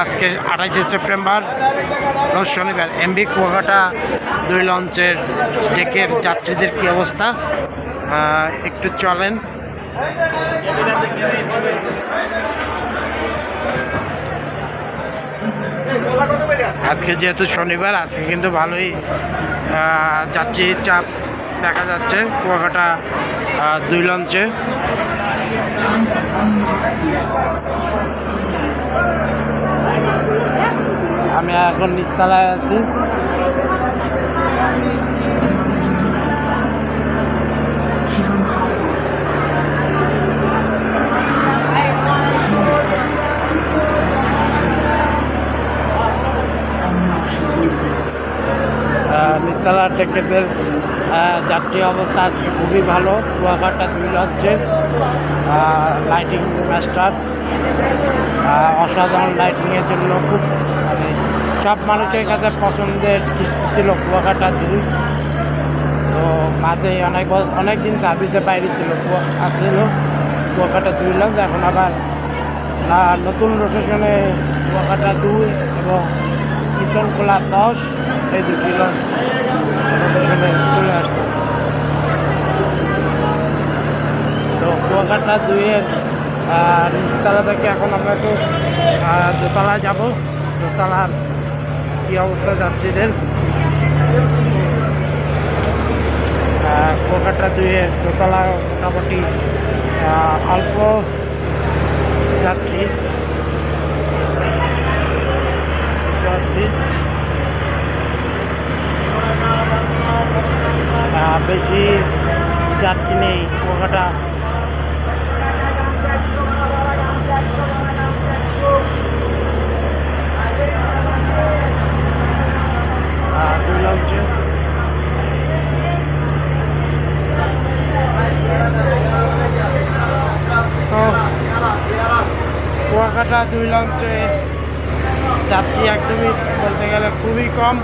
আজকে আঠাশে সেপ্টেম্বর রোজ শনিবার। এমবি কুয়াকাটা দুই লঞ্চের ডেকের যাত্রীদের কী অবস্থা? একটু চলেন। আজকে যেহেতু শনিবার আজকে কিন্তু ভালোই আহ, যাত্রী চাপ দেখা যাচ্ছে কুয়াকাটা দুই লঞ্চে। এখন নিচতলায় আছি। নিচতলা টেকেটের যাত্রী অবস্থা আজকে খুবই ভালো। কুয়াকাটা দুই লঞ্চের লাইটিং মাস্টার অসাধারণ লাইটিংয়ের জন্য খুব সব মানুষের কাছে পছন্দের ছিল কুয়াকাটা দুই। তো মাঝে অনেক অনেক দিন সার্ভিসে বাইরে ছিল আসছিল। কুয়াকাটা দুই লঞ্চ এখন আবার নতুন রোটেশনে কুয়াকাটা দুই এবং ইতলখোলা দশ এই দুটি লঞ্চ রোটেশনে চলে আসছে। তো কুয়াকাটা দুইয়ের নিচতলা থেকে এখন আমরা একটু আহ, দোতলায় যাব। দোতলার কী অবস্থা যাত্রীদের? আহ, দুয়ে দোতলা মোটামুটি অল্প যাত্রী। বেশি যাত্রী নেই কুয়াকাটা আহ, দুই লঞ্চে তো কুয়াকাটা দুই লঞ্চে যাত্রী একদমই বলতে গেলে খুবই কম।